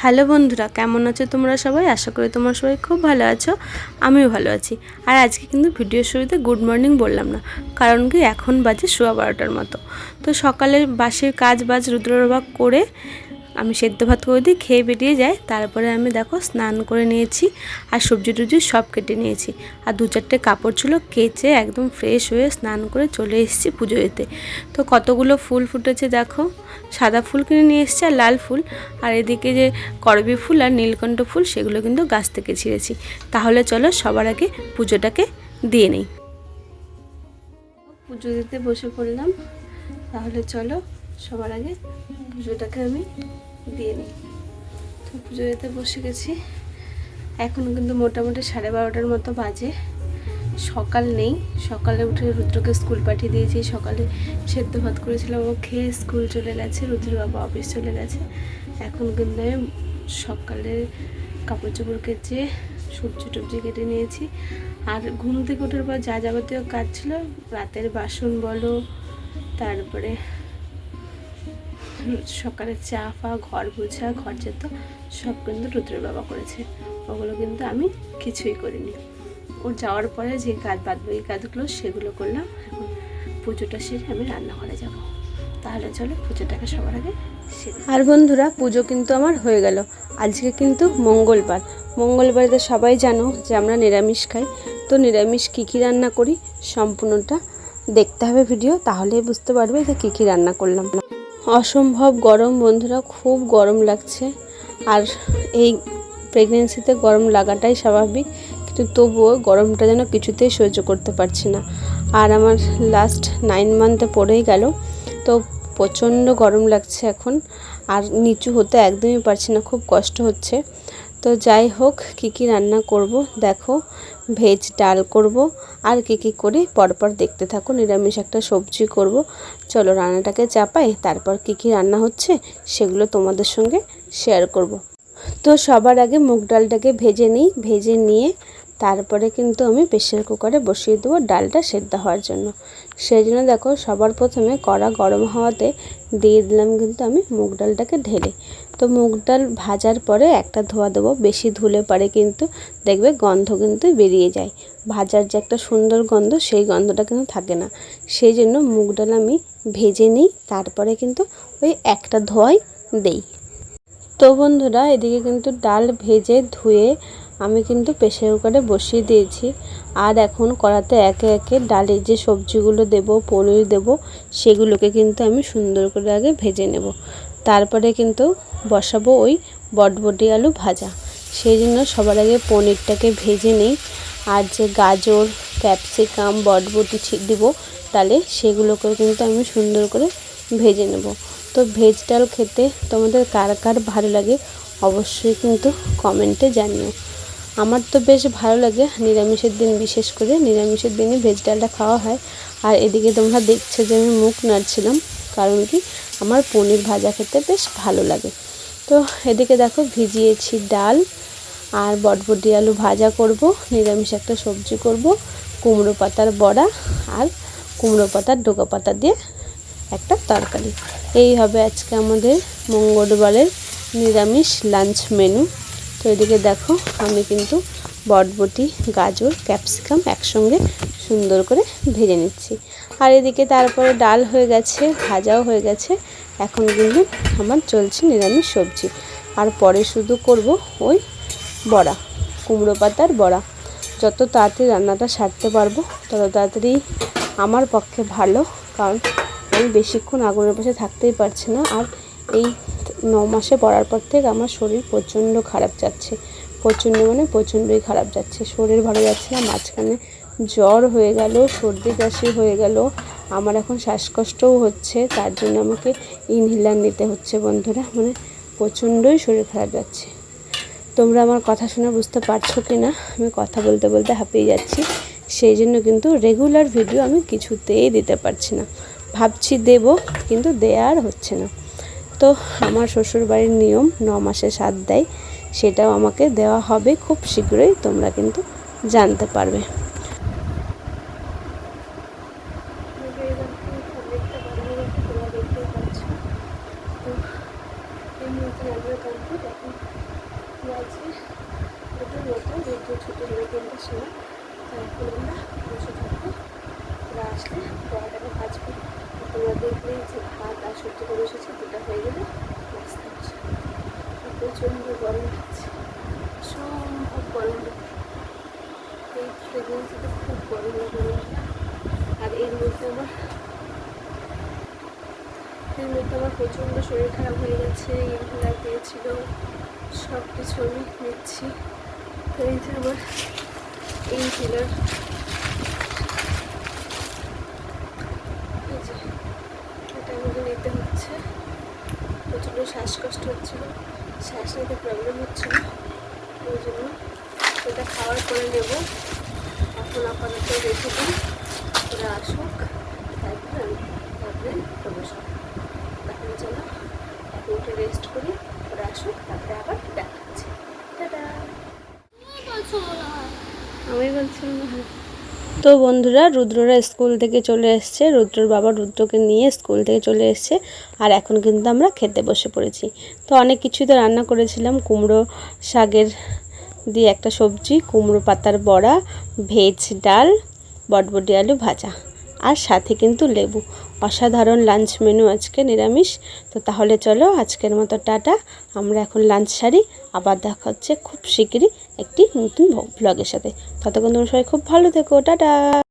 Hello বন্ধুরা, কেমন আছো তোমরা সবাই? আশা করি তোমরা সবাই খুব ভালো আছো, আমিও ভালো আছি। আর আজকে কিন্তু ভিডিওর শুরুতে গুড মর্নিং বললাম না, কারণ কি এখন বাজে সোয়া বারোটার মতো। তো সকালে বাসের কাজ বাজ রুদ্রবাগ করে আমি সেদ্ধ ভাত করে দিই, খেয়ে বেরিয়ে যাই তারপরে আমি দেখো স্নান করে নিয়েছি আর সবজি টবজি সব কেটে নিয়েছি। আর দু চারটে কাপড় ছিল, কেচে একদম ফ্রেশ হয়ে স্নান করে চলে এসেছি পুজো দিতে। তো কতগুলো ফুল ফুটেছে দেখো। সাদা ফুল কিনে নিয়ে এসেছি আর লাল ফুল। আর এদিকে যে করবি ফুল আর নীলকণ্ঠ ফুল, সেগুলো কিন্তু গাছ থেকে ছিঁড়েছি। তাহলে চলো সবার আগে পুজোটাকে দিয়ে নিই। পুজো দিতে বসে পড়লাম। তাহলে চলো সবার আগে পুজোটাকে আমি দিয়ে নিই তো পুজো দিতে বসে গেছি। এখন কিন্তু মোটামুটি সাড়ে বারোটার মতো বাজে। সকাল নেই। সকালে উঠে রুদ্রকে স্কুল পাঠিয়ে দিয়েছি। সকালে সেদ্ধ ভাত করেছিলাম। ও খেয়ে স্কুল চলে গেছে। রুদ্র বাবা অফিস চলে গেছে। এখন কিন্তু আমি সকালে কাপড় চোপড় কেচে সবজি টবজি কেটে নিয়েছি। আর ঘুম থেকে ওঠার পর যা যাবতীয় কাজ ছিল, রাতের বাসন বলো, তারপরে সকালে চা ফা, ঘর মোছা ঘর যেত, সব কিন্তু রুদ্রের বাবা করেছে। ওগুলো কিন্তু আমি কিছুই করিনি। ওর যাওয়ার পরে যে কাজ বাদ বাকি কাজগুলো সেগুলো করলাম। এখন পুজোটা সেরে আমি রান্নাঘরে যাব। তাহলে চলো পুজোটাকে সবার আগে আর বন্ধুরা, পুজো কিন্তু আমার হয়ে গেল। আজকে কিন্তু মঙ্গলবার। মঙ্গলবারে সবাই জানো যে আমরা নিরামিষ খাই। তো নিরামিষ কী কী রান্না করি, সম্পূর্ণটা দেখতে হবে ভিডিও। তাহলেই বুঝতে পারবে যে কী কী রান্না করলাম। অসম্ভব গরম, বন্ধুরা, খুব গরম লাগছে। আর এই প্রেগনেন্সিতে গরম লাগাটাই স্বাভাবিক, কিন্তু তবুও গরমটা যেন কিছুতেই সহ্য করতে পারছি না। আর আমার লাস্ট নাইন মান্থে পড়েই গেল, তো প্রচণ্ড গরম লাগছে এখন। আর নিচু হতে একদমই পারছি না, খুব কষ্ট হচ্ছে। তো যাই হোক, কী কী রান্না করব? দেখো ভেজ ডাল করব। আর কি কি করি পরপর দেখতে থাকো, নিরামিষ একটা সবজি করব। চলো রান্নাটাকে চাপাই, তারপর কি কি রান্না হচ্ছে সেগুলো তোমাদের সঙ্গে শেয়ার করব। তো সবার আগে মুগ ডালটাকে ভেজে নিই, ভেজে নিয়ে তারপরে কিন্তু আমি প্রেশার কুকারে বসিয়ে দেবো ডালটা সেদ্ধ হওয়ার জন্য। সেই জন্য দেখো সবার প্রথমে কড়া গরম হওয়াতে দিয়ে দিলাম কিন্তু আমি মুগ ডালটাকে ঢেলে। তো মুগ ডাল ভাজার পরে একটা ধোয়া দেবো, বেশি ধুলে পারে কিন্তু দেখবে গন্ধ কিন্তু বেরিয়ে যায়। ভাজার যে একটা সুন্দর গন্ধ, সেই গন্ধটা কিন্তু থাকে না। সেই জন্য মুগ ডাল আমি ভেজে নিই, তারপরে কিন্তু ওই একটা ধোয়াই দেই। তো বন্ধুরা, এদিকে কিন্তু ডাল ভেজে ধুয়ে আমি কিন্তু প্রেশার কুকারে বসিয়ে দিয়েছি। আর এখন কড়াতে একে একে ডালের যে সবজিগুলো দেব, পনির দেব, সেগুলোকে কিন্তু আমি সুন্দর করে আগে ভেজে নেব। তারপরে কিন্তু বসাবো ওই বটবটি আলু ভাজা। সেই জন্য সবার আগে পনিরটাকে ভেজে নিই। আর যে গাজর, ক্যাপসিকাম, বটবটি দিব ডালে সেগুলোকেও কিন্তু আমি সুন্দর করে ভেজে নেব। তো ভেজ ডাল খেতে তোমাদের কার কার ভালো লাগে, অবশ্যই কিন্তু কমেন্টে জানিও। আমার তো বেশ ভালো লাগে নিরামিষের দিন, বিশেষ করে নিরামিষের দিনে ভেজ ডালটা খাওয়া হয়। আর এদিকে তোমরা দেখছ যে আমি মুখ নাড়ছিলাম, কারণ কি আমার পনির ভাজা খেতে বেশ ভালো লাগে। তো এদিকে দেখো ভিজিয়েছি ডাল আর বটবটি আলু ভাজা করব, নিরামিষ একটা সবজি করব, কুমড়ো পাতার বড়া আর কুমড়ো পাতার ডোকা পাতা দিয়ে একটা তরকারি। এই হবে আজকে আমাদের মঙ্গলবারের নিরামিষ লাঞ্চ মেনু। তো এদিকে দেখো, আমি কিন্তু বটবটি, গাজর, ক্যাপসিকাম একসঙ্গে সুন্দর করে ভেজে নিচ্ছি। আর এদিকে তারপরে ডাল হয়ে গেছে, ভাজাও হয়ে গেছে। এখন কিন্তু আমার চলছে নিরামিষ সবজি। আর পরে শুধু করব ওই বড়া, কুমড়ো পাতার বড়া। যত তাড়াতাড়ি রান্নাটা সারতে পারব, তত তাড়াতাড়ি আমার পক্ষে ভালো, কারণ আমি বেশিক্ষণ আগুনের পাশে থাকতেই পারছি না। আর এই ন মাসে পড়ার পর থেকে আমার শরীর প্রচণ্ড খারাপ যাচ্ছে। প্রচণ্ড মানে প্রচণ্ডই খারাপ যাচ্ছে। শরীর ভালো যাচ্ছে না, মাঝখানে জ্বর হয়ে গেল, সর্দি কাশি হয়ে গেল। আমার এখন শ্বাসকষ্টও হচ্ছে, তার জন্য আমাকে ইনহেলার নিতে হচ্ছে বন্ধুরা। মানে প্রচণ্ডই শরীর খারাপ যাচ্ছে। তোমরা আমার কথা শুনে বুঝতে পারছ কি না আমি কথা বলতে বলতে হাঁপিয়ে যাচ্ছি। সেই জন্য কিন্তু রেগুলার ভিডিও আমি কিছুতেই দিতে পারছি না। ভাবছি দেব, কিন্তু দেয়া আর হচ্ছে না। তো আমার শ্বশুরবাড়ির নিয়ম ন মাসে সাত দেয়, সেটাও আমাকে দেওয়া হবে খুব শীঘ্রই, তোমরা কিন্তু জানতে পারবে। আসলে পরোটাটা ভাজবো তোমরা দেখবে যে ভাত আর সবজি করে এসেছে দুটো হয়ে গেলে প্রচণ্ড গরম হচ্ছে। সম্ভব গরম এই প্রেগনেন্সিতে খুব গরম লাগে আর এর মধ্যে আমার এর মধ্যে আমার প্রচণ্ড শরীর খারাপ হয়ে গেছে, ইনহেলার পেয়েছিল সব কিছু আমি নিচ্ছি। এই যে আমার ইনহেলার এই যে এটা আমাকে নিতে হচ্ছে প্রচণ্ড শ্বাসকষ্ট হচ্ছিল। শ্বাস নিতে প্রবলেম হচ্ছিল। ওই জন্য সেটা খাওয়ার পরে নেব। এখন আপাতত রেখে দিই। ওরা আসুক তারপরে আমি তারপরে প্রবেশ চলো এখন একটু রেস্ট করি। ওরা আসুক তারপরে আবার দেখা হচ্ছে। টাটা! আমি বলছি মনে হয়। তো বন্ধুরা, রুদ্ররা স্কুল থেকে চলে এসছে। রুদ্রর বাবা রুদ্রকে নিয়ে স্কুল থেকে চলে এসছে আর এখন কিন্তু আমরা খেতে বসে পড়েছি। তো অনেক কিছুই তো রান্না করেছিলাম। কুমড়ো শাকের দিয়ে একটা সবজি, কুমড়ো পাতার বড়া, ভেজ ডাল, বটবটি আলু ভাজা। আর সাথে কিন্তু লেবু। অসাধারণ লাঞ্চ মেনু আজকে, নিরামিষ। তো তাহলে চলো আজকের মতো টাটা। আমরা এখন লাঞ্চ সারি। আবার দেখা হচ্ছে খুব শিগগিরই একটি নতুন ব্লগের সাথে। ততক্ষণ তোমরা সবাই খুব ভালো থেকো। টাটা!